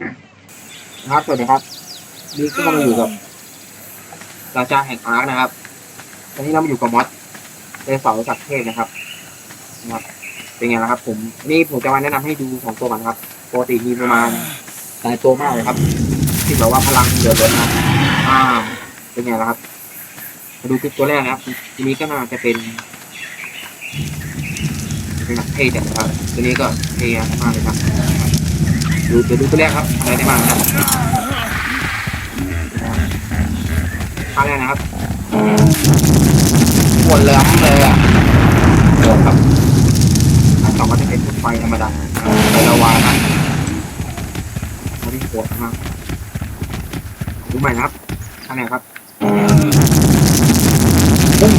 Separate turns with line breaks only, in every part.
นะครับสวัสดีครับนี่ก็มาอยู่กับราชาแห่งอาร์คนะครับตอนนี้เรามาอยู่กับมอสเดเสาจากเทพนะครับนะครับเป็นไงล่ะครับ ผมนี่ผมจะมาแนะนำให้ดูของตัวมันครับปกติมีประมาณหลายตัวมากเลยครับ ที่แบบว่าพลังเหลือล้นนะอ่า เป็นไงล่ะครับมาดูคลิปตัวแรกนะครับทีนี้ก็น่าจะเป็นเป็นแบบเท่จังนะครับตัวนี้ก็เท่มากเลยครับ ดูเดี๋ยวดูตัวแรกครับอะไรได้บ้างนะครับท่าแรกนะครับปวดเลือมเลยอะโดดครับอันสองก็จะเป็นไฟธรรมดาไฟละวานะอันนี้ปวดมากดูใหม่นะครับท่าแรกครับปุ้ง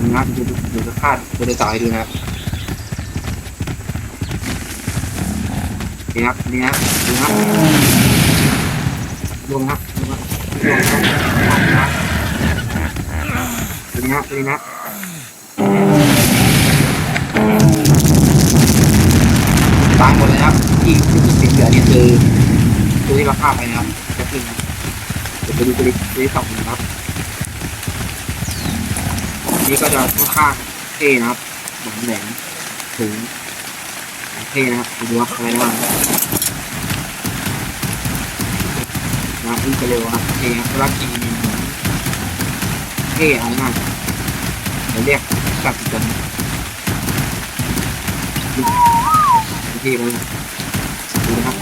ดูนะครับดูดูดูจะคาดดูจะจ่ายดูนะครับ นี่ครับนี่นะดูนะดูนะดูนะดูนะดูนะดูนะตายหมดเลยครับที่ที่ติดเหลือนี่คือตัวที่เราฆ่าไปนะครับจะขึ้นนะเดี๋ยวไปดูตัวที่ตัวที่สองนะครับนี่ก็จะค่อนข้างเท่นะครับหนังแหลมถึง เท่นะครับดูว่าอะไรบ้างนะวิ่งเร็วครับเท่ครับเวลาขี่เหมือนเท่เอาง่ายเดี๋ยวเรียกกลับกันเท่เลยดูนะครับ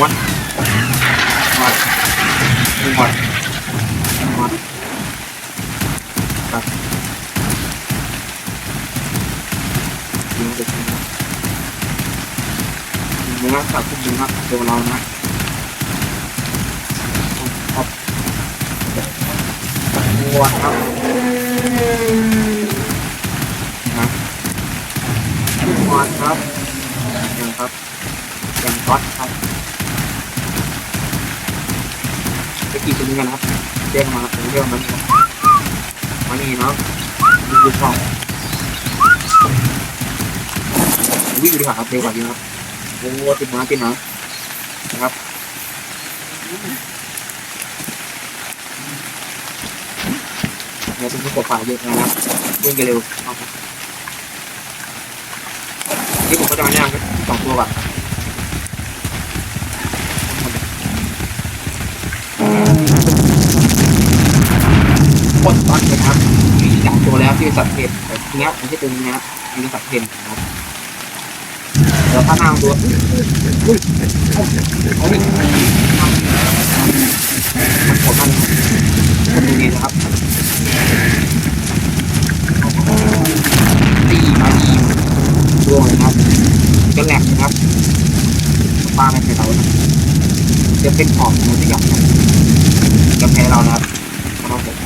วัดวัดวัดวัดครับ ดูนะครับจับคุมดูนะครับตัวเรานะวัวครับนะวัวครับยังครับยังก๊อตครับไปกี่ตัวนี้กันครับเรียกมาผมเรียกมันมานี่เนาะดูดูช่องวิ่งดีกว่าครับเร็วกว่านี้ครับ โอ้ติดน้ำติดน้ำนะครับเนี่ยเป็นผู้ปกครองเยอะนะครับวิ่งกันเร็วเอาครับนี่ผมก็จะมาแนะนำสองตัวก่อนกดตอนเลยครับมีสามตัวแล้วที่เป็นสัตว์เพศแต่ทีเนี้ยไม่ใช่ตัวนี้นะครับมีสัตว์เพศนะครับ เดี๋ยวถ้านั่งตัวอุ้ยอุ้ยเอาดิมันมันกดตรงนี้นะครับตีมาดีดวงนะครับจะแหลกนะครับปลาไม่ใช่เรานะจะเป็นของมันจะหยอกนะจะแพ้เรานะครับครับผม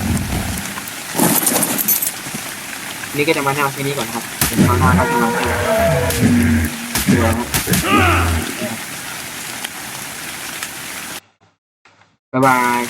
นี่ก็จะมาแนวที่นี้ก่อนครับเป็นข้าหน้าครับข้างหน้าตัวนะครับบ๊า ยบาย